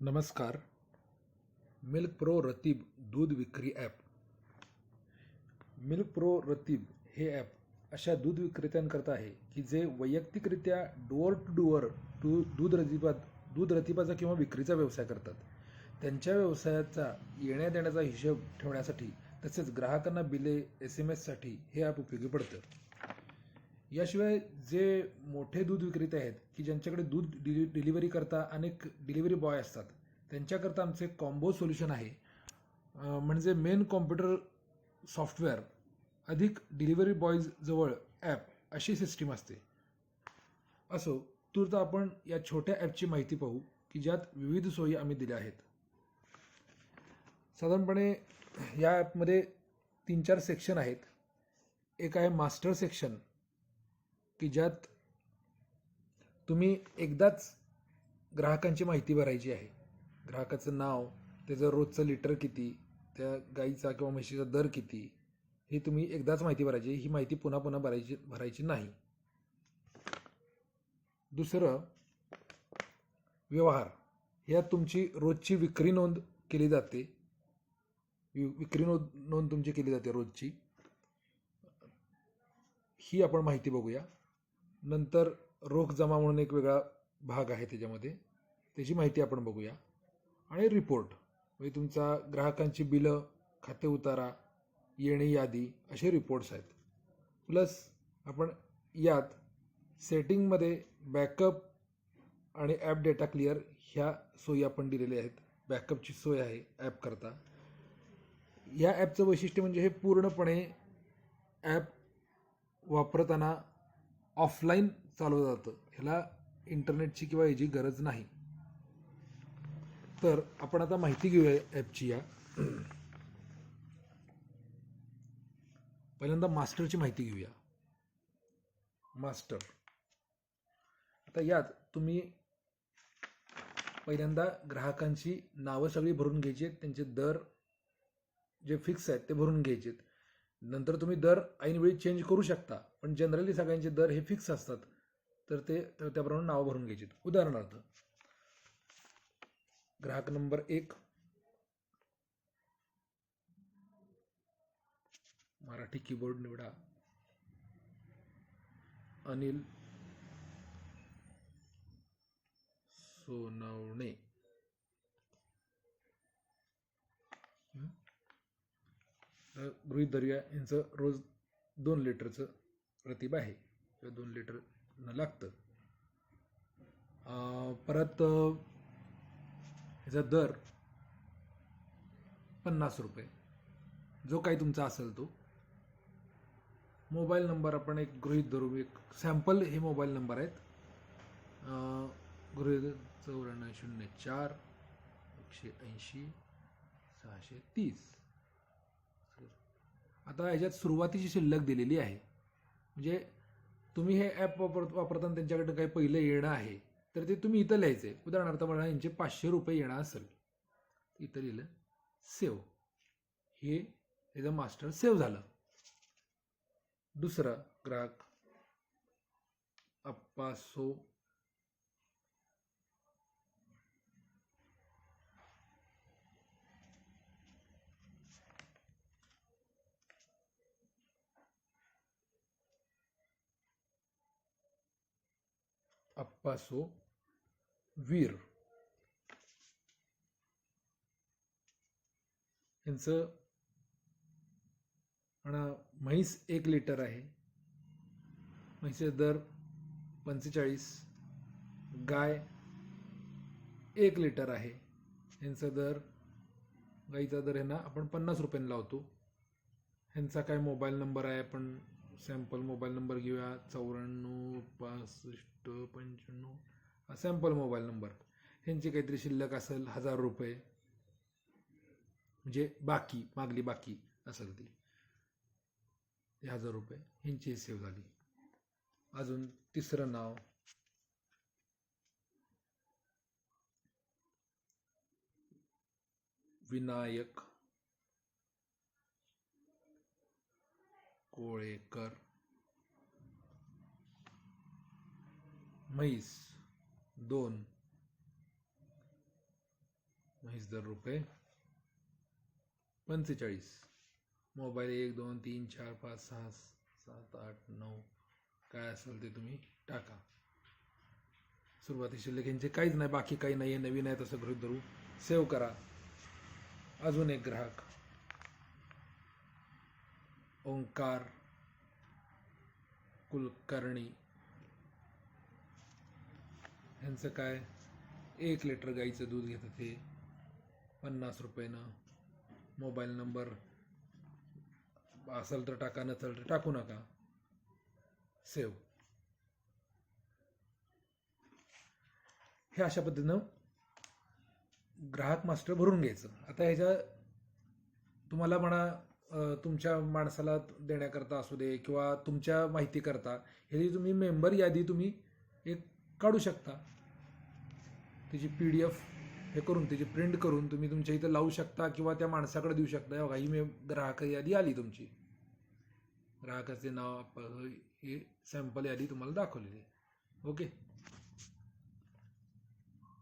नमस्कार. Milk pro रतीब दूध विक्री ॲप. मिल्क प्रो रतीब हे ॲप अशा दूध विक्रेत्यांकरता आहे की जे वैयक्तिकरित्या डोअर टू डोअर टू दूध रतीबा दूध रतीबाचा किंवा विक्रीचा व्यवसाय करतात. त्यांच्या व्यवसायाचा येण्या देण्याचा हिशोब ठेवण्यासाठी तसेच ग्राहकांना बिले एस एम एससाठी हे ॲप उपयोगी पडतं. याशिवाय जे मोठे दूध विक्रेते आहेत की ज्यांच्याकडे दूध डिलि डिलिव्हरी करता अनेक डिलिव्हरी बॉय असतात त्यांच्याकरता आमचे कॉम्बो सोल्युशन आहे. म्हणजे मेन कॉम्प्युटर सॉफ्टवेअर अधिक डिलिव्हरी बॉयजजवळ ॲप अशी सिस्टीम असते. असो तूर्त आपण या छोट्या ॲपची माहिती पाहू की ज्यात विविध सोयी आम्ही दिल्या आहेत. साधारणपणे या ॲपमध्ये तीन चार सेक्शन आहेत. एक आहे मास्टर सेक्शन की ज्यात तुम्ही एकदाच ग्राहकांची माहिती भरायची आहे. ग्राहकाचं नाव त्याचं रोजचं लिटर किती त्या गाईचा किंवा म्हशीचा दर किती हे तुम्ही एकदाच माहिती भरायची ही माहिती पुन्हा पुन्हा भरायची भरायची नाही. दुसरं व्यवहार. यात तुमची रोजची विक्री नोंद केली जाते. विक्री नोंद नोंद तुमची केली जाते रोजची. ही आपण माहिती बघूया. नंतर रोख जमा म्हणून एक वेगळा भाग आहे त्याच्यामध्ये. त्याची माहिती आपण बघूया. आणि रिपोर्ट म्हणजे तुमचा ग्राहकांची बिलं खाते उतारा येणे यादी असे रिपोर्ट्स आहेत. प्लस आपण यात सेटिंगमध्ये बॅकअप आणि ॲप डेटा क्लिअर ह्या सोयी आपण दिलेल्या आहेत. बॅकअपची सोय आहे ॲप करता. या ॲपचं वैशिष्ट्य म्हणजे हे पूर्णपणे ॲप वापरताना ऑफलाईन चालवलं जातं. ह्याला इंटरनेटची किंवा याची गरज नाही. तर आपण आता माहिती घेऊया ॲपची या. पहिल्यांदा मास्टरची माहिती घेऊया. मास्टर. आता यात तुम्ही पहिल्यांदा ग्राहकांची नावं सगळी भरून घ्यायची आहेत त्यांचे दर जे फिक्स आहेत ते भरून घ्यायचे आहेत. नंतर तुम्ही दर ऐनवेळी चेंज करू शकता. पण जनरली सगळ्यांचे दर हे फिक्स असतात. तर ते त्याप्रमाणे नावं भरून घ्यायची उदाहरणार्थ ग्राहक नंबर एक मराठी कीबोर्ड निवडा. अनिल सोनवणे. गृहित गृहीत धरूया यांचं रोज दोन लिटरचं प्रतिभा आहे. किंवा दोन लिटर न लागतं. परत ह्याचा दर पन्नास रुपये. जो काही तुमचा असेल तो. मोबाईल नंबर आपण एक गृहित धरू. एक सॅम्पल हे मोबाईल नंबर आहेत. गृहित चौऱ्याण्णव शून्य चार एकशे ऐंशी सहाशे तीस. आता ह्याच्यात सुरुवातीची शिल्लक दिलेली आहे. म्हणजे तुम्ही हे ॲप वापर वापरताना त्यांच्याकडे काही पहिलं येणं आहे तर ते तुम्ही इथं लिहायचे उदाहरणार्थ मला यांचे पाचशे रुपये येणं असेल. इथं लिहिलं सेव. हे त्याचं मास्टर सेव्ह झालं. दुसरा ग्राहक अप्पासो अप्पासो वीर यांचं आणि म्हैस एक लिटर आहे. म्हैसे दर पंचेचाळीस. गाय एक लिटर आहे. यांचा दर गाईचा दर ह्यांना आपण पन्नास रुपयांना लावतो. ह्यांचा काय मोबाईल नंबर आहे आपण सॅम्पल मोबाईल नंबर घेऊया. चौऱ्याण्णव पासष्ट पंच्याण्णव. सॅम्पल मोबाईल नंबर ह्यांची काहीतरी शिल्लक असेल हजार रुपये. म्हणजे बाकी मागली बाकी असेल ती. हजार रुपये. ह्यांची सेव्ह झाली. अजून तिसरं नाव. विनायक कोळेकर. म्हैस दोन. म्हैस दर रुपये. पंचेचाळीस. मोबाईल एक दोन तीन चार पाच सहा सात आठ नऊ. काय असेल ते तुम्ही टाका. सुरुवाती शिल्लक यांचे काहीच नाही बाकी काही नाही आहे नवीन आहे तसं गृहित धरू. सेव्ह करा. अजून एक ग्राहक. ओंकार कुलकर्णी. ह्यांचं काय? एक लिटर गाईचं दूध घेतात हे. पन्नास रुपयानं. मोबाईल नंबर असेल तर टाका नसेल तर टाकू नका. सेव हे अशा पद्धतीनं ग्राहक मास्टर भरून घ्यायचं. आता ह्याच्या तुम्हाला म्हणा तुमच्या माणसाला देण्याकरता असू दे किंवा तुमच्या माहितीकरता हे जी तुम्ही मेंबर यादी तुम्ही एक काढू शकता. त्याची पी डी एफ हे करून त्याची प्रिंट करून तुम्ही तुमच्या इथं लावू शकता किंवा त्या माणसाकडे देऊ शकता. बघा ही मे ग्राहक यादी आली तुमची. ग्राहकाचे नाव हे सॅम्पल यादी तुम्हाला दाखवलेली ओके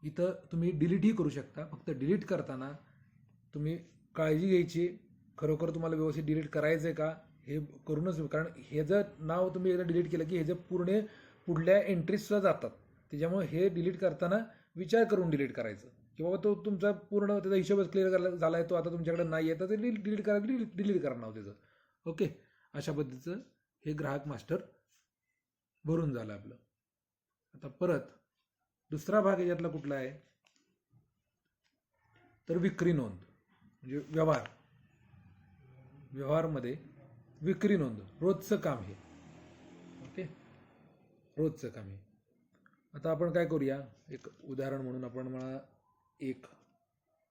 इथं तुम्ही डिलीटही करू शकता. फक्त डिलीट करताना तुम्ही काळजी घ्यायची. खरोखर तुम्हाला व्यवस्थित डिलीट करायचं आहे का? हे करूनच कारण हे जर नाव तुम्ही एकदा डिलीट केलं की हे जे पूर्ण पुढल्या एंट्रीजसुद्धा जातात. त्याच्यामुळे हे डिलीट करताना विचार करून डिलीट करायचं. की बाबा तो तुमचा पूर्ण त्याचा हिशोबच क्लिअर झाला आहे तो आता तुमच्याकडे नाही आहे तर ते डिलीट करा डिलीट करा नाव त्याचं. ओके अशा पद्धतीचं हे ग्राहक मास्टर भरून झालं आपलं. आता परत दुसरा भाग याच्यातला कुठला आहे? तर विक्री नोंद म्हणजे व्यवहार. व्यवहारमध्ये विक्री नोंद रोजचं काम हे. ओके रोजचं काम हे. आता आपण काय करूया? एक उदाहरण म्हणून आपण मला एक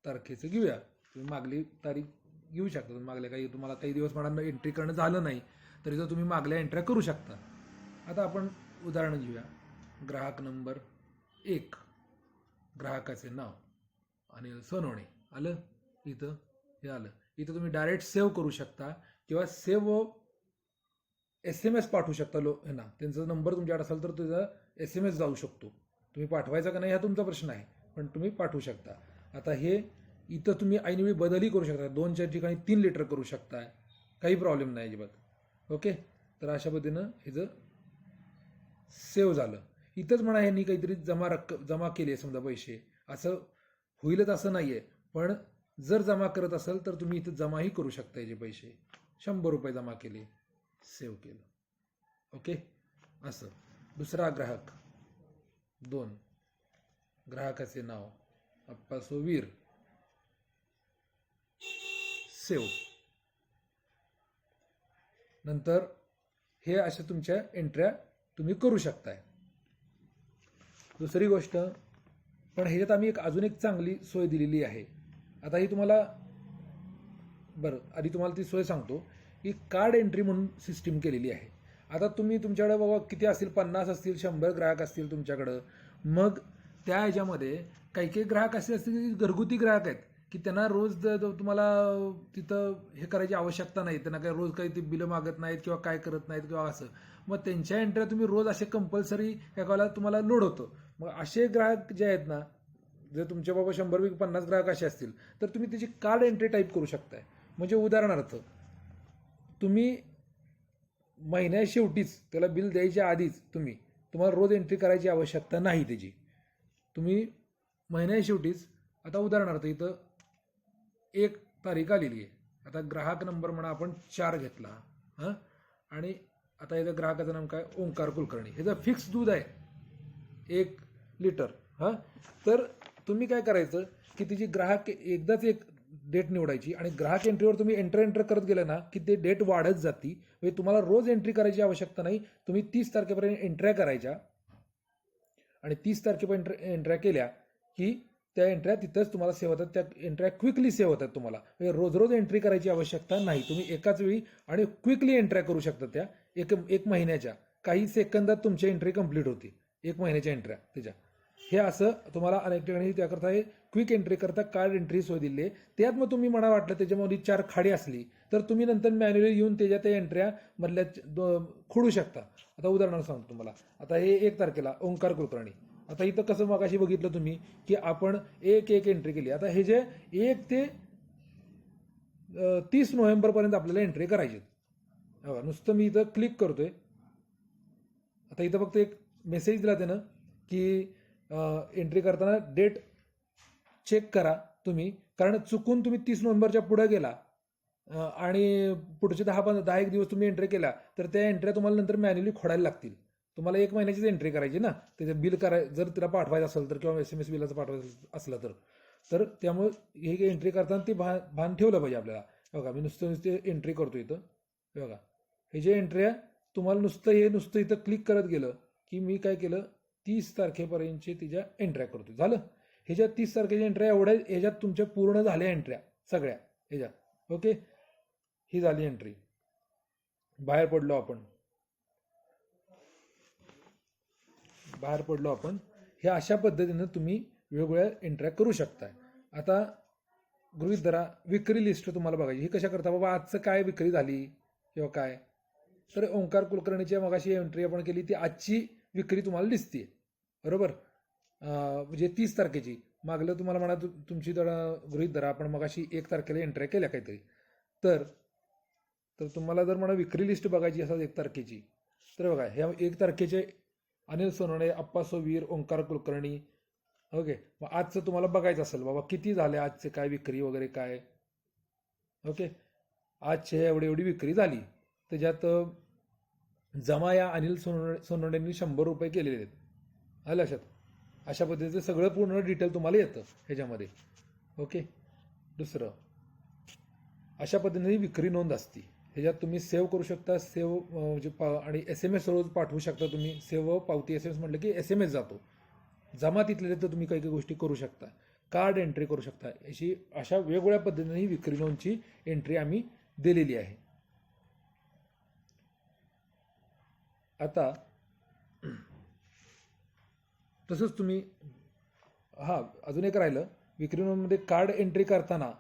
तारखेचं घेऊया. तुम्ही मागली तारीख घेऊ शकता. मागल्या काही तुम्हाला काही दिवस म्हणा एंट्री करणं झालं नाही तरी तर तुम्ही मागल्या एंट्र्या करू शकता. आता आपण उदाहरण घेऊया. ग्राहक नंबर एक. ग्राहकाचे नाव आणि सोनवणे आलं? इथं? हे आलं. इथं तुम्ही डायरेक्ट सेव्ह करू शकता किंवा सेव्ह एस एम एस पाठवू शकता लो ना त्यांचा नंबर तुमच्याकडे असेल तर तुझं एस एम एस जाऊ शकतो. तुम्ही पाठवायचा का नाही हा तुमचा प्रश्न आहे पण तुम्ही पाठवू शकता. आता हे इथं तुम्ही ऐनवेळी बदलही करू शकता. दोन चार ठिकाणी तीन लिटर करू शकता काही प्रॉब्लेम नाही अजिबात. ओके तर अशा पद्धतीनं ह्याचं सेव्ह झालं. इथंच म्हणा ह्यांनी काहीतरी जमा रक्क जमा केली आहे समजा पैसे. असं होईलच असं नाही आहे पण जर जमा करत असेल तर तुम्ही इथं जमाही करू शकता याचे पैसे. शंभर रुपये जमा केले सेव्ह केलं. ओके असं. दुसरा ग्राहक. दोन. ग्राहकाचे नाव. अप्पासो वीर सेव. नंतर हे अशा तुमच्या एंट्र्या तुम्ही करू शकताय. दुसरी गोष्ट पण ह्याच्यात आम्ही एक अजून एक चांगली सोय दिलेली आहे. आता ही तुम्हाला बरं आधी तुम्हाला ती सोय सांगतो की कार्ड एंट्री म्हणून सिस्टीम केलेली आहे. आता तुम्ही तुमच्याकडे बाबा किती असतील? पन्नास असतील शंभर ग्राहक असतील तुमच्याकडं. मग त्या ह्याच्यामध्ये काही काही ग्राहक असे असतील की घरगुती ग्राहक आहेत की त्यांना रोज तुम्हाला तिथं हे करायची आवश्यकता नाही. त्यांना काही रोज काही ते बिलं मागत नाहीत किंवा काय करत नाहीत किंवा असं. मग त्यांच्या एंट्र्या तुम्ही रोज असे कंपल्सरी एका तुम्हाला लोड होतं. मग असे ग्राहक जे आहेत ना जर तुमच्या बाबा शंभर पैकी पन्नास ग्राहक असे असतील तर तुम्ही त्याची कार्ड एंट्री टाईप करू शकताय. म्हणजे उदाहरणार्थ तुम्ही महिन्या शेवटीच त्याला बिल द्यायच्या आधीच तुम्ही तुम्हाला रोज एंट्री करायची आवश्यकता नाही त्याची. तुम्ही महिन्या शेवटीच आता उदाहरणार्थ इथं एक तारीख आलेली आहे. आता ग्राहक नंबर म्हणा आपण चार घेतला हां? आणि आता इथं ग्राहकाचं नाव काय? ओंकार कुलकर्णी. हे जर फिक्स दूध आहे एक लिटर हां? तर तुम्ही काय करायचं की तिची ग्राहक एकदाच एक डेट निवडायची आणि ग्राहक एंट्रीवर तुम्ही एंटर एंटर करत गेले ना की ते डेट वाढत जाती. म्हणजे तुम्हाला रोज एंट्री करायची आवश्यकता नाही. तुम्ही तीस तारखेपर्यंत एंट्र्या करायच्या. आणि तीस तारखेपर्यंत एंट्र्या केल्या की त्या एंट्र्या तिथंच तुम्हाला सेव्ह होतात. त्या एंट्र्या क्विकली सेव्ह होतात तुम्हाला. म्हणजे रोज रोज एंट्री करायची आवश्यकता नाही. तुम्ही एकाच वेळी आणि क्विकली एंट्र्या करू शकता त्या. एक एक महिन्याच्या. काही सेकंदात तुमची एंट्री कंप्लीट होती. एक महिन्याच्या एंट्र्या त्याच्या. हे असं तुम्हाला अनेक ठिकाणी त्याकरता हे क्विक एंट्री करता कार्ड एंट्री सोय दिली आहे. त्यात मग तुम्ही म्हणा वाटलं त्याच्यामध्ये चार खाडी असली तर तुम्ही नंतर मॅन्युअली येऊन त्याच्या त्या एंट्र्या मधल्या खोडू शकता. आता उदाहरण सांगतो तुम्हाला. आता हे एक तारखेला ओंकार कुलकर्णी. आता इथं कसं मगाशी बघितलं तुम्ही की आपण एक एक एंट्री केली. आता हे जे एक ते तीस नोव्हेंबरपर्यंत आपल्याला एंट्री करायची नुसतं मी इथं क्लिक करतोय. आता इथं फक्त एक मेसेज दिला त्यानं की एंट्री करताना डेट चेक करा तुम्ही. कारण चुकून तुम्ही तीस नोव्हेंबरच्या पुढे गेला. आणि पुढचे दहा पंधरा दहा एक दिवस तुम्ही एंट्री केला तर त्या एंट्र्या तुम्हाला नंतर मॅन्युअली खोडायला लागतील. तुम्हाला एक महिन्याचीच एंट्री करायची ना. त्याचं बिल कराय जर तिला पाठवायचं असेल तर किंवा एस एम एस बिलाचं पाठवायचं असलं तर. तर त्यामुळे हे एंट्री करताना ते भा भान ठेवलं पाहिजे आपल्याला. बघा मी नुसतं नुसते एंट्री करतो इथं. बघा. हे जे एंट्री आहे तुम्हाला नुसतं हे नुसतं इथं क्लिक करत गेलं की मी काय केलं? तीस तारखेपर्यंतचे तिच्या एंट्र्या करतो झालं? ह्याच्यात तीस तारखेच्या एंट्र्या एवढ्या ह्याच्यात तुमच्या पूर्ण झाल्या एंट्र्या सगळ्या. ह्याच्यात. ओके ही झाली एंट्री बाहेर पडलो आपण. बाहेर पडलो आपण. हे अशा पद्धतीनं तुम्ही वेगवेगळ्या एंट्र्या करू शकताय. आता गृहित धरा विक्री लिस्ट तुम्हाला बघायची. ही कशा करता? बाबा आजचं काय विक्री झाली? किंवा काय? तर ओंकार कुलकर्णीच्या मगाशी एंट्री आपण केली ती आजची विक्री तुम्हाला दिसते बरोबर? म्हणजे तीस तारखेची. मागलं तुम्हाला म्हणा तु- तुमची जरा गृहित धरा. आपण मगाशी एक तारखेला एंट्री केल्या काहीतरी. तर तर तुम्हाला जर म्हणा विक्री लिस्ट बघायची असेल एक तारखेची तर बघा ह्या एक तारखेचे अनिल सोनवणे अप्पा सोवीर ओंकार कुलकर्णी ओके. मग आजचं तुम्हाला बघायचं असेल बाबा किती झाले आजचे काय विक्री वगैरे काय? ओके. आजचे एवढी एवढी विक्री झाली. त्याच्यात जमा या अनिल सोन सोनवणेंनी शंभर रुपये केलेले आहेत. आलं लक्षात? अशा पद्धतीचं सगळं पूर्ण डिटेल तुम्हाला येतं ह्याच्यामध्ये. ओके दुसरं अशा पद्धतीने विक्री नोंद असते. ह्याच्यात तुम्ही सेव्ह करू शकता. सेव्ह म्हणजे पा- आणि एस एम एस रोज पाठवू शकता तुम्ही. सेव्ह पावती एस एम एस म्हटलं की एस एम एस जातो. जमा तिथले तर तुम्ही काही काही गोष्टी करू शकता. कार्ड एंट्री करू शकता. अशी अशा वेगवेगळ्या पद्धतीने ही विक्री नोंदची एंट्री आम्ही दिलेली आहे. आता तसंच तुम्ही हां अजून एक राहिलं. विक्री नोंदमध्ये कार्ड एंट्री करताना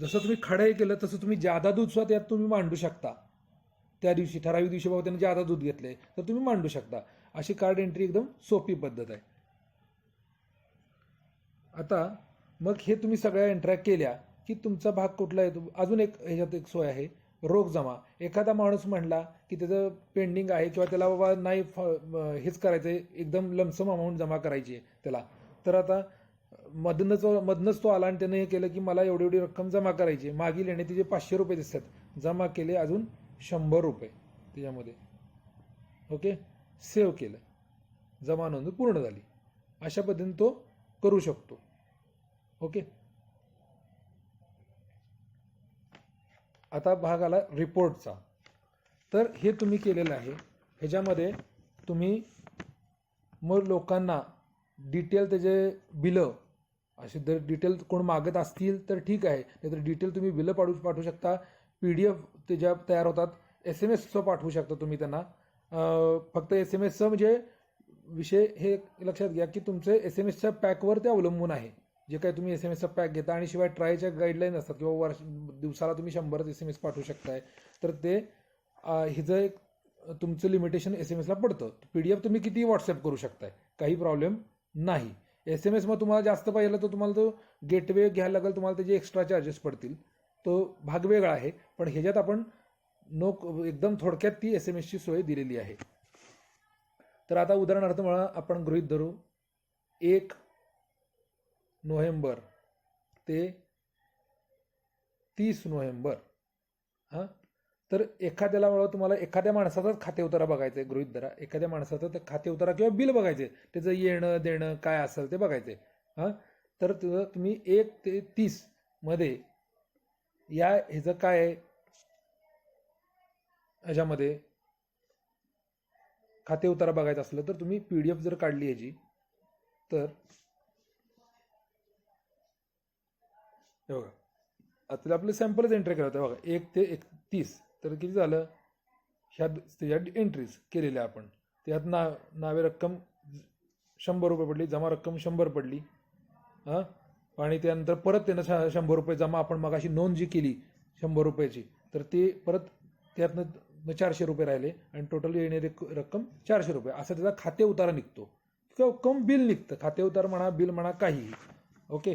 जसं तुम्ही खडे केलं तसं तुम्ही जादा दूध सुद्धा त्यात तुम्ही मांडू शकता. त्या दिवशी ठराविक दिवशी बाबा त्यांनी जादा दूध घेतले तर तुम्ही मांडू शकता. अशी कार्ड एंट्री एकदम सोपी पद्धत आहे. आता मग हे तुम्ही सगळ्या एंट्र्या केल्या की तुमचा भाग कुठला येतो अजून एक ह्याच्यात एक सोय आहे. रोख जमा. एखादा माणूस म्हणला की त्याचं पेंडिंग आहे किंवा त्याला बाबा नाही फ- हेच करायचं आहे एकदम लमसम अमाऊंट जमा करायची आहे त्याला. तर आता मधनंच मधनंच तो आला आणि त्यानं हे केलं की मला एवढी एवढी रक्कम जमा करायची आहे. मागील येणे तिचे पाचशे रुपये दिसतात. जमा केले अजून शंभर रुपये त्याच्यामध्ये. ओके? सेव्ह केलं. जमा नोंद पूर्ण झाली. अशा पद्धतीने तो करू शकतो. ओके? आता भाग आला रिपोर्टचा. तर हे तुम्ही केलेलं आहे. ह्याच्यामध्ये तुम्ही मग लोकांना डिटेल त्याचे बिलं असे जर डिटेल कोण मागत असतील तर ठीक आहे. नाहीतर डिटेल तुम्ही बिलं पाठवू पाठवू शकता. पी डी एफ त्याच्या तयार होतात एस एम एसचं पाठवू शकता तुम्ही त्यांना. फक्त एस एम एसचं म्हणजे विषय हे लक्षात घ्या की तुमचे एस एम एसच्या पॅकवर ते अवलंबून आहे. जे काही तुम्ही एस एम एसचा पॅक घेता आणि शिवाय ट्रायच्या गाईडलाईन असतात किंवा वर्ष दिवसाला तुम्ही शंभरच एस एम एस पाठवू शकताय तर ते हिचं एक तुमचं लिमिटेशन एस एम एसला पडतं. पी डी एफ तुम्ही किती व्हॉट्सअप करू शकताय काही प्रॉब्लेम नाही. एस एम एस मग तुम्हाला जास्त पाहिजे तर तुम्हाला तो गेटवे घ्यायला लागेल तुम्हाला त्याचे एक्स्ट्रा चार्जेस पडतील. तो भाग वेगळा आहे पण ह्याच्यात आपण नो एकदम थोडक्यात ती एस एम एसची सोय दिलेली आहे. तर आता उदाहरणार्थ म्हणा आपण गृहीत धरू एक नोव्हेंबर ते तीस नोव्हेंबर. हां? तर एखाद्याला मला तुम्हाला एखाद्या माणसाचाच खाते उतारा बघायचं आहे गृहित धरा. एखाद्या माणसाचं ते खाते उतारा किंवा बिल बघायचे त्याचं येणं देणं काय असेल ते बघायचे हां? तर तुम्ही एक ते तीसमध्ये या ह्याचं काय आहे? ह्याच्यामध्ये खाते उतारा बघायचं असलं तर तुम्ही पी डी एफ जर काढली ह्याची तर हे बघा. आता आपलं सॅम्पलच एंट्री करायचं बघा एक ते एक तीस. तर किती झालं? ह्या त्याच्यात एंट्रीज केलेल्या आपण. त्यात ना नावे रक्कम शंभर रुपये पडली जमा रक्कम शंभर पडली. हां? आणि त्यानंतर परत त्यानं श- शंभर रुपये जमा आपण मगाशी नोंद जी केली शंभर रुपयाची. तर ती परत त्यातनं चारशे रुपये राहिले आणि टोटल येणारी रक्कम चारशे रुपये. असं त्याचा खाते उतारा निघतो. किंवा कम बिल निघतं. खाते उतार म्हणा बिल म्हणा काहीही. ओके?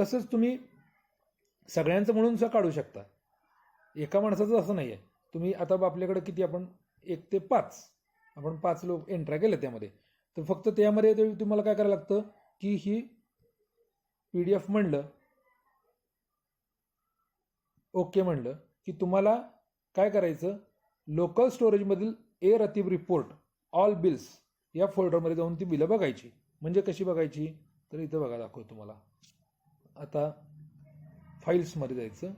तसंच तुम्ही सगळ्यांचं म्हणून सुद्धा काढू शकता. एका माणसाचं असं नाही आहे तुम्ही आता आपल्याकडे किती आपण एक ते पाच आपण पाच लोक एंट्रा केलं त्यामध्ये. तर फक्त त्यामध्ये तुम्हाला काय करायला लागतं की ही पी डी एफ म्हणलं ओके म्हणलं की तुम्हाला काय करायचं? लोकल स्टोरेजमधील ए रतीब रिपोर्ट ऑल बिल्स या फोल्डरमध्ये जाऊन ती बिलं बघायची. म्हणजे कशी बघायची? तर इथं बघा दाखवतो तुम्हाला. आता फाईल्समध्ये जायचं.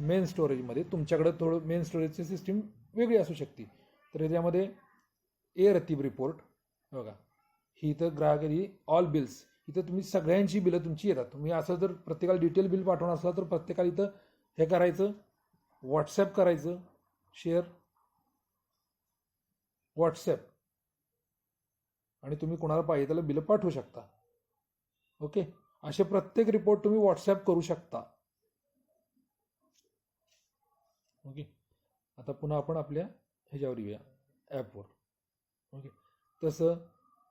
मेन स्टोरेजमध्ये. तुमच्याकडं थोडं मेन स्टोरेजची सिस्टीम वेगळी असू शकते. तर त्यामध्ये ए रतीब रिपोर्ट. बघा. ही इथं ग्राहक ही ऑल बिल्स. इथं तुम्ही सगळ्यांची बिलं तुमची येतात. तुम्ही असं जर प्रत्येकाला डिटेल बिल पाठवणार असला तर प्रत्येकाला इथं हे करायचं. व्हॉट्सॲप करायचं. शेअर. व्हॉट्सॲप आणि तुम्ही कोणाला पाहिजे त्याला बिलं पाठवू शकता. ओके? असे प्रत्येक रिपोर्ट तुम्ही व्हॉट्सॲप करू शकता. ओके? आता पुन्हा आपण आपल्या ह्याच्यावर येऊया. ॲपवर ओके? तसं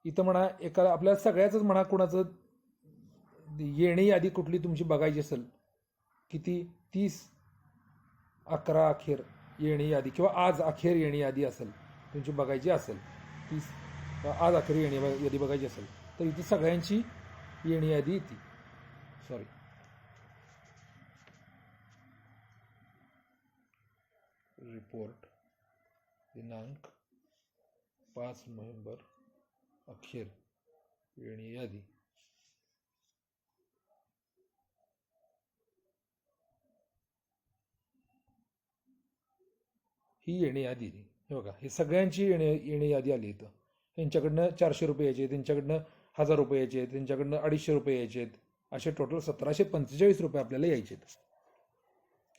इथं म्हणा एका आपल्या सगळ्याचंच म्हणा कुणाचं येणे यादी कुठली तुमची बघायची असेल किती? तीस अकरा अखेर येणी यादी किंवा आज अखेर येणी यादी असेल तुमची बघायची असेल तीस आज अखेर येणी यादी बघायची असेल तर इथे सगळ्यांची येणी यादी येते. सॉरी रिपोर्ट दिनांक पाच नोव्हेंबर अखेर येणी यादी. ही येणे यादी. हे बघा हे सगळ्यांची येणे येणे यादी आली इथं. त्यांच्याकडनं चारशे रुपये यायचे त्यांच्याकडनं हजार रुपये यायचे त्यांच्याकडनं अडीचशे रुपये यायचे असे टोटल सतराशे पंचेचाळीस रुपये आपल्याला यायचे आहेत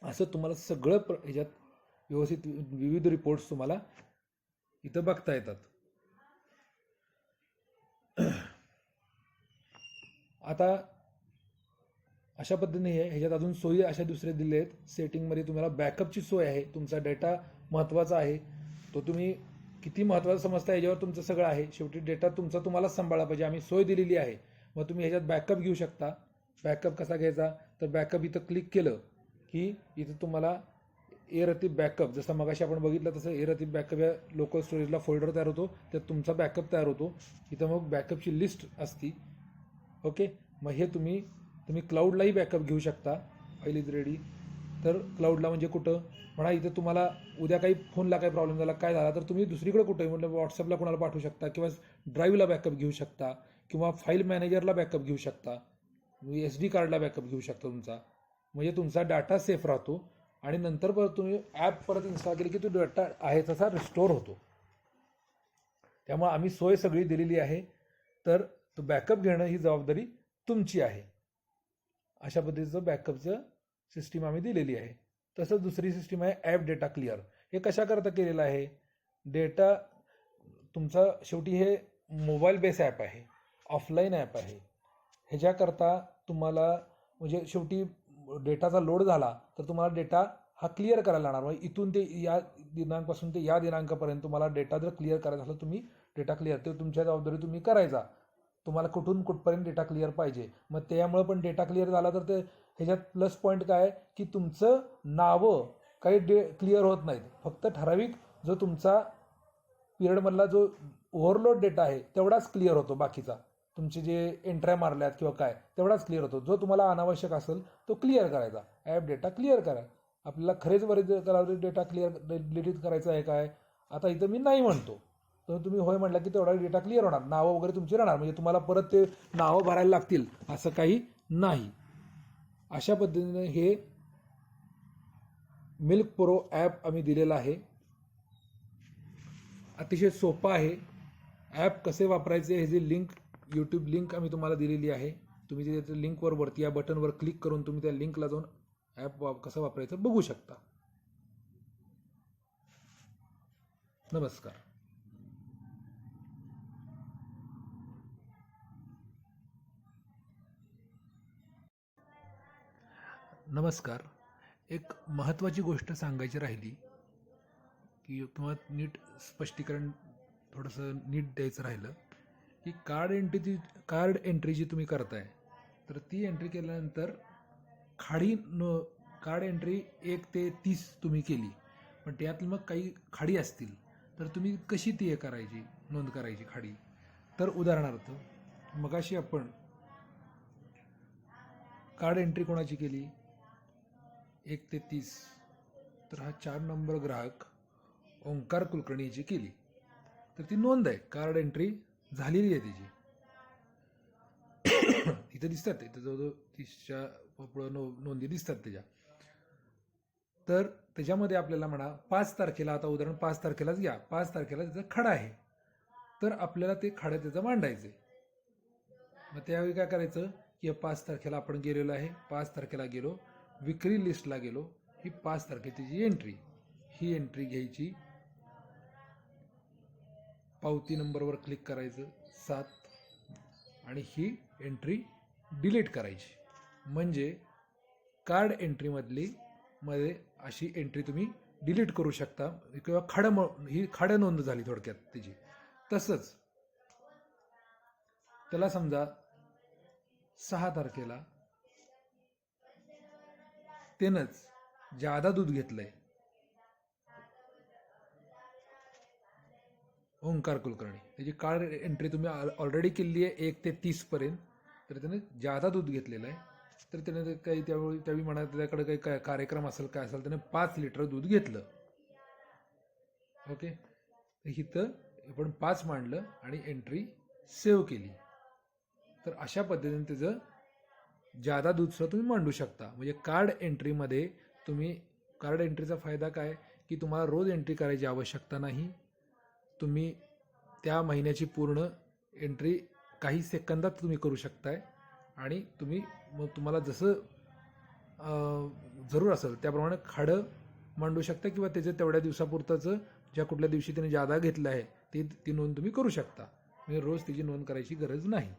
असं तुम्हाला सगळं प्र ह्याच्यात व्यवस्थित विविध रिपोर्ट्स तुम्हाला इथं बघता येतात. आता अशा पद्धतीने हे ह्याच्यात अजून सोयी अशा दुसऱ्या दिल्या आहेत. सेटिंगमध्ये तुम्हाला बॅकअपची सोय आहे. तुमचा डेटा महत्त्वाचा आहे. तो तुम्ही किती महत्त्वाचा समजता याच्यावर तुमचं सगळं आहे. शेवटी डेटा तुमचा तुम्हाला सांभाळा पाहिजे. आम्ही सोय दिलेली आहे. मग तुम्ही ह्याच्यात बॅकअप घेऊ शकता. बॅकअप कसा घ्यायचा? तर बॅकअप इथं क्लिक केलं की इथं तुम्हाला ए बॅकअप जसं मगाशी आपण बघितलं तसं ए बॅकअप या लोकल स्टोरेजला फोल्डर तयार होतो त्यात तुमचा बॅकअप तयार होतो. इथं मग बॅकअपची लिस्ट असती. ओके मग हे तुम्ही तुम्ही क्लाउडलाही बॅकअप घेऊ शकता. फाईल इज रेडी तर क्लाउडला म्हणजे कुठं? म्हणा इथं तुम्हाला उद्या काही फोनला काही प्रॉब्लेम झाला काय झाला तर तुम्ही दुसरीकडे कुठे? म्हणजे व्हॉट्सअपला कोणाला पाठवू शकता? किंवा ड्राईव्हला बॅकअप घेऊ शकता. किंवा फाईल मॅनेजरला बॅकअप घेऊ शकता. एस डी कार्डला बॅकअप घेऊ शकता तुमचा. म्हणजे तुमचा डाटा सेफ राहतो. आणि नंतर परत तुम्ही ॲप परत इन्स्टॉल केली की तो डाटा आहे तसा रिस्टोर होतो. त्यामुळे आम्ही सोय सगळी दिलेली आहे. तर तो बॅकअप घेणं ही जबाबदारी तुमची आहे. अशा पद्धतीचं बॅकअपचं सिस्टीम आम्ही दिलेली आहे. तसंच दुसरी सिस्टीम आहे ॲप डेटा क्लिअर हे कशाकरता केलेलं आहे? डेटा तुमचा शेवटी हे मोबाईल बेस ॲप आहे. ऑफलाईन ॲप आहे. ह्याच्याकरता तुम्हाला म्हणजे शेवटी डेटाचा लोड झाला तर तुम्हाला डेटा हा क्लिअर करायला लागणार. म्हणजे इथून ते या दिनांकपासून ते या दिनांकापर्यंत तुम्हाला डेटा जर क्लिअर करायचा असला तुम्ही डेटा क्लिअर ते तुमच्या जबाबदारी तुम्ही करायचा. तुम्हाला कुठून कुठपर्यंत डेटा क्लिअर पाहिजे? मग त्यामुळे पण डेटा क्लिअर झाला तर ते ह्याच्यात प्लस पॉईंट काय की तुमचं नावं काही डे क्लिअर होत नाहीत. फक्त ठराविक जो तुमचा पिरियडमधला जो ओव्हरलोड डेटा आहे तेवढाच क्लिअर होतो बाकीचा. तुमचे जे एंट्र्या मारल्यात किंवा काय तेवढाच क्लिअर होतो. जो तुम्हाला अनावश्यक असेल तो क्लिअर करायचा. ॲप डेटा क्लिअर करा. आपल्याला खरेच बरेच डेटा क्लिअर डिलीट करायचा आहे काय? आता इथं मी नाही म्हणतो. तर तुम्ही होय म्हटलं की तेवढा डेटा क्लिअर होणार. नावं वगैरे तुमची राहणार. म्हणजे तुम्हाला परत ते नावं भरायला लागतील असं काही नाही. अशा पद्धतीने हे मिल्क प्रो ॲप आम्ही दिलेलं आहे. अतिशय सोपं आहे. ॲप कसे वापरायचे हे जे लिंक यूट्यूब लिंक आम्ही तुम्हाला दिलेली आहे. तुम्ही तिथे लिंकवर वरती या बटनवर क्लिक करून तुम्ही त्या लिंकला जाऊन ॲप वा कसं वापरायचं बघू शकता. नमस्कार. नमस्कार. एक महत्त्वाची गोष्ट सांगायची राहिली की किंवा नीट स्पष्टीकरण थोडंसं नीट द्यायचं राहिलं. की कार्ड एंट्रीची कार्ड एंट्री जी तुम्ही करताय तर ती एंट्री केल्यानंतर खाडी न कार्ड एंट्री एक ते तीस तुम्ही केली. पण त्यात मग काही खाडी असतील तर तुम्ही कशी ती हे करायची नोंद करायची खाडी? तर उदाहरणार्थ मगाशी आपण कार्ड एंट्री कोणाची केली? एक ते तीस. तर हा चार नंबर ग्राहक ओंकार कुलकर्णीची केली. तर ती नोंद आहे. कार्ड एंट्री झालेली आहे तिची. इथं दिसतात इथं जवळजवळ तीसच्या पुढं नो नोंदी दिसतात त्याच्या तर त्याच्यामध्ये आपल्याला म्हणा पाच तारखेला आता उदाहरण पाच तारखेलाच घ्या. पाच तारखेला त्याचा खडा आहे. तर आपल्याला ते खडा त्याचं मांडायचं आहे मग त्यावेळी काय करायचं की पाच तारखेला आपण गेलेलो आहे. पाच तारखेला गेलो. विक्री लिस्टला गेलो. ही पाच तारखेची जी एंट्री ही एंट्री घ्यायची. पावती नंबरवर क्लिक करायचं सात. आणि ही एंट्री डिलीट करायची. म्हणजे कार्ड एंट्रीमधली मध्ये अशी एंट्री तुम्ही डिलीट करू शकता. किंवा खाडं म- ही खाडं नोंद झाली थोडक्यात तिची. तसंच त्याला समजा सहा तारखेला त्यानंच जादा दूध घेतलंय ओंकार कुलकर्णी. त्याची कार्ड एंट्री तुम्ही ऑलरेडी केलेली आहे एक ते तीसपर्यंत तर त्याने जादा दूध घेतलेलं आहे तर त्याने ते काही त्यावेळी त्यावेळी म्हणा त्याच्याकडे काही काय कार्यक्रम असेल काय असेल त्याने पाच लिटर दूध घेतलं. ओके इथं आपण पाच मांडलं आणि एंट्री सेव्ह केली. तर अशा पद्धतीने त्याचं जादा दूधसुद्धा तुम्ही मांडू शकता. म्हणजे कार्ड एंट्रीमध्ये तुम्ही कार्ड एंट्रीचा फायदा काय? की तुम्हाला रोज एंट्री करायची आवश्यकता नाही. तुम्ही त्या महिन्याची पूर्ण एंट्री काही सेकंदात तुम्ही करू शकताय. आणि तुम्ही मग तुम्हाला जसं जरूर असेल त्याप्रमाणे खाडं मांडू शकता किंवा त्याचं तेवढ्या दिवसापुरताचं ज्या कुठल्या दिवशी त्याने जादा घेतलं आहे ती ती नोंद तुम्ही करू शकता. म्हणजे रोज तिची नोंद करायची गरज नाही.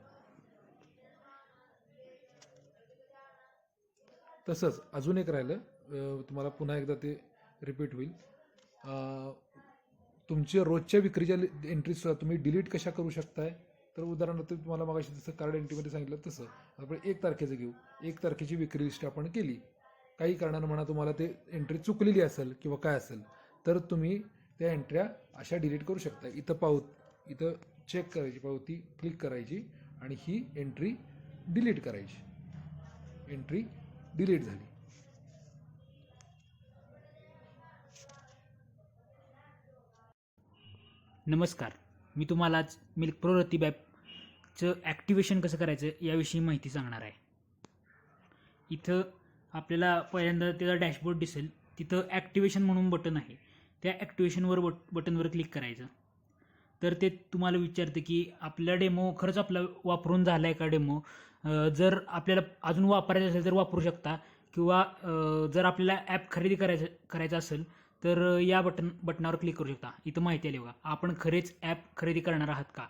तसंच अजून एक राहिलं तुम्हाला पुन्हा एकदा ते रिपीट होईल. तुमच्या रोजच्या विक्रीच्या एंट्रीज तुम्ही डिलीट कशा करू शकताय? तर उदाहरणार्थ तुम्हाला मागाशी जसं कार्ड एंट्रीमध्ये सांगितलं तसं. आपण एक तारखेचं घेऊ. एक तारखेची विक्री लिस्ट आपण केली. काही कारणानं म्हणा तुम्हाला ते एंट्री चुकलेली असेल किंवा काय असेल तर तुम्ही त्या एंट्र्या अशा डिलीट करू शकता इथं पावत इथं चेक करायची पावती क्लिक करायची आणि ही एंट्री डिलीट करायची. एंट्री डिलीट झाली. नमस्कार. मी तुम्हाला आज मिल्क प्रो रतीब ॲपचं ॲक्टिवेशन कसं करायचं याविषयी माहिती सांगणार आहे. इथं आपल्याला पहिल्यांदा त्याचा डॅशबोर्ड दिसेल. तिथं ॲक्टिवेशन म्हणून बटन आहे. त्या ॲक्टिवेशनवर बट बटनवर क्लिक करायचं. तर ते तुम्हाला विचारतं की आपला डेमो खरंच आपला वापरून झाला आहे का डेमो? जर आपल्याला अजून वापरायचं असेल तर वापरू शकता. किंवा जर आपल्याला ॲप खरेदी करायचं करायचं असेल तर या बटन बटनावर क्लिक करू शकता. इथं माहिती आली बघा. आपण खरेच ॲप खरेदी करणार आहात का?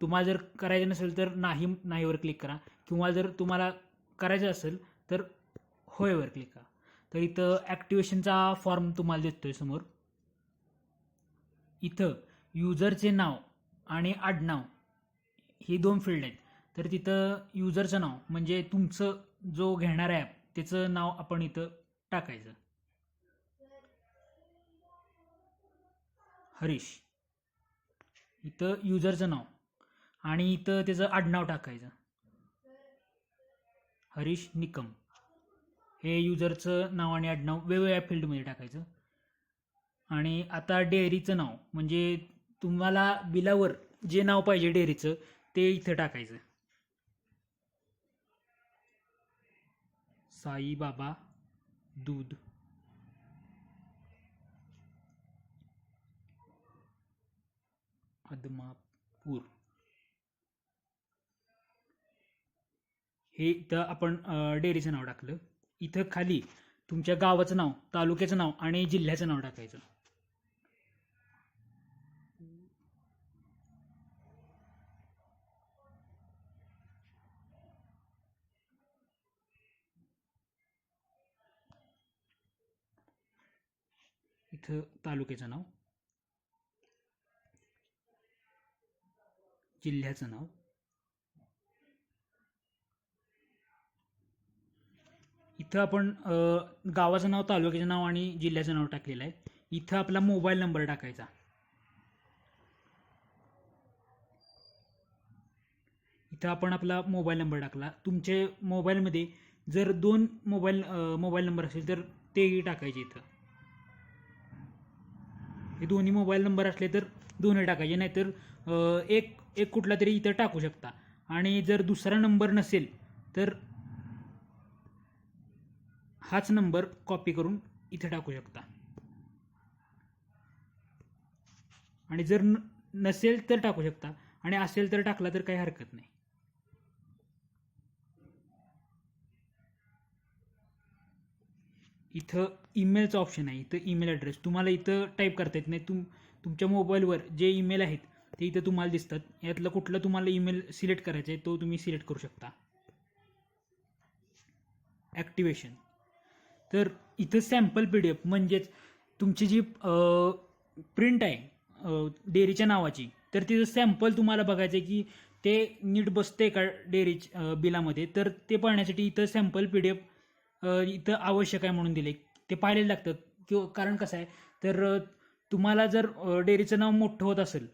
तुम्हाला जर करायचं नसेल तर नाही नाहीवर क्लिक करा. किंवा जर तुम्हाला करायचं असेल तर होयवर क्लिक करा. तर इथं ॲक्टिवेशनचा फॉर्म तुम्हाला देतो आहे समोर. इथं युजरचे नाव आणि आडनाव ही दोन फील्ड आहेत. तर तिथं युजरचं नाव म्हणजे तुमचं जो घेणारा ॲप त्याचं नाव आपण इथं टाकायचं. हरीश. इथं युजरचं नाव आणि इथं त्याचं आडनाव टाकायचं. हरीश निकम. हे युजरचं नाव आणि आडनाव वेगवेगळ्या फील्डमध्ये टाकायचं. आणि आता डेअरीचं नाव म्हणजे तुम्हाला बिलावर जे नाव पाहिजे डेअरीचं ते इथं टाकायचं. साईबाबा दूध. अदमापूर हे इथं आपण डेअरीचं नाव टाकलं. इथं खाली तुमच्या गावाचं नाव तालुक्याचं नाव आणि जिल्ह्याचं नाव टाकायचं. इथं तालुक्याचं नाव. जिल्ह्याचं नाव? इथं आपण गावाचं नाव तालुक्याचं नाव आणि जिल्ह्याचं नाव टाकलेलं आहे. इथं आपला मोबाईल नंबर टाकायचा. इथं आपण आपला मोबाईल नंबर टाकला. तुमचे मोबाईलमध्ये जर दोन मोबाईल मोबाईल नंबर असेल तर तेही टाकायचे इथं. हे दोन्ही मोबाईल नंबर असले तर दोन्ही टाकायचे. नाहीतर एक एक कुठला तरी इथं टाकू शकता. आणि जर दुसरा नंबर नसेल तर हाच नंबर कॉपी करून इथे टाकू शकता. आणि जर न- नसेल तर टाकू शकता. आणि असेल तर टाकला तर काही हरकत नाही. इथं ईमेलचं ऑप्शन आहे. इथं ईमेल ॲड्रेस तुम्हाला इथं टाईप करता येत नाही. तुम तुमच्या मोबाईलवर जे ईमेल आहेत ते इथं तुम्हाला दिसतात. यातलं कुठलं तुम्हाला ईमेल सिलेक्ट करायचं आहे तो तुम्ही सिलेक्ट करू शकता. ॲक्टिवेशन तर इथं सॅम्पल पी डी एफ म्हणजेच तुमची जी प्रिंट आहे डेअरीच्या नावाची तर तिथं सॅम्पल तुम्हाला बघायचं आहे की ते नीट बसते का डेअरी बिलामध्ये? तर ते पाहण्यासाठी इथं सॅम्पल पी डी एफ इथं आवश्यक आहे म्हणून दिले ते पाहायला लागतं किंवा कारण कसं आहे तर तुम्हाला जर डेअरीचं नाव मोठं होत असेल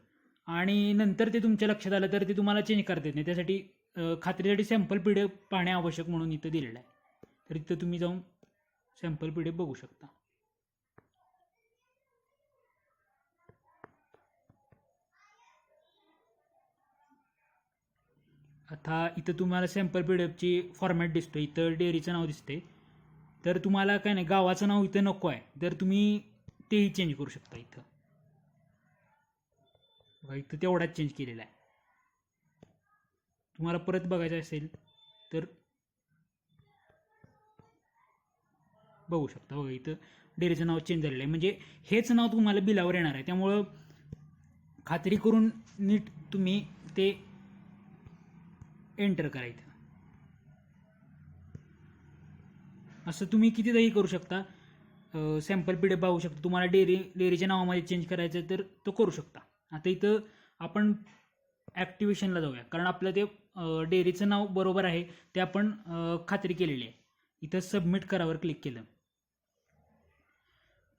आणि नंतर ते तुमच्या लक्षात आलं तर ते तुम्हाला चेंज करता येत नाही. त्यासाठी खात्रीसाठी सॅम्पल पिढे पाणी पाहणे आवश्यक म्हणून इथं दिलेलं आहे. तर इथं तुम्ही जाऊन सॅम्पल पिढे बघू शकता. आता इथं तुम्हाला सॅम्पल पी डी एफची फॉर्मॅट दिसतो इथं डेअरीचं नाव दिसते तर तुम्हाला काय नाही गावाचं नाव इथं नको आहे. तर तुम्ही तेही चेंज करू शकता इथं. बघा इथं तेवढाच चेंज केलेला आहे. तुम्हाला परत बघायचं असेल तर बघू शकता. बघा इथं डेअरीचं नाव चेंज झालेलं आहे. म्हणजे हेच नाव तुम्हाला बिलावर येणार आहे. त्यामुळं खात्री करून नीट तुम्ही ते एंटर करायचं असं तुम्ही कितीदाही करू शकता. सॅम्पल पी डी पाहू शकता. तुम्हाला डेअरी डेअरीच्या नावामध्ये चेंज करायचं आहे तर तो करू शकता. आता इथं आपण ॲक्टिवेशनला जाऊया. कारण आपलं ते डेअरीचं नाव बरोबर आहे ते आपण खात्री केलेली आहे. इथं सबमिट करावर क्लिक केलं.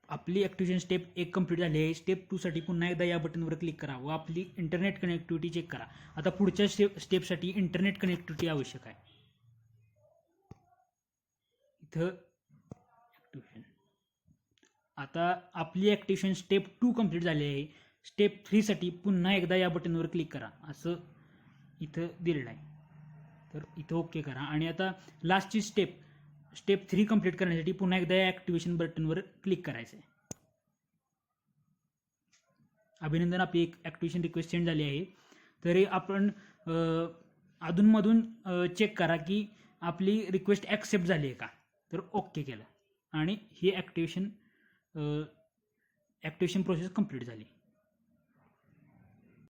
आपली ॲक्टिवेशन स्टेप एक कंप्लीट झाली आहे. स्टेप टूसाठी पुन्हा एकदा या बटनवर क्लिक करा व आपली इंटरनेट कनेक्टिव्हिटी चेक करा. आता पुढच्या स्टेप स्टेपसाठी इंटरनेट कनेक्टिव्हिटी आवश्यक आहे. इथं ॲक्टिवेशन आता आपली ॲक्टिवेशन स्टेप टू कंप्लीट झाली आहे. स्टेप थ्रीसाठी पुन्हा एकदा या बटनवर क्लिक करा. असं इथं दिलेलं आहे. तर इथं ओके करा. आणि आता लास्टची स्टेप स्टेप थ्री कंप्लीट करण्यासाठी पुन्हा एकदा या ॲक्टिवेशन बटनवर क्लिक करायचं आहे अभिनंदन आपली एक ॲक्टिवेशन रिक्वेस्ट सेंड झाली आहे. तरी आपण अधूनमधून चेक करा की आपली रिक्वेस्ट ॲक्सेप्ट झाली आहे का? तर ओके केलं. आणि ही ॲक्टिवेशन ॲक्टिवेशन प्रोसेस कंप्लीट झाली.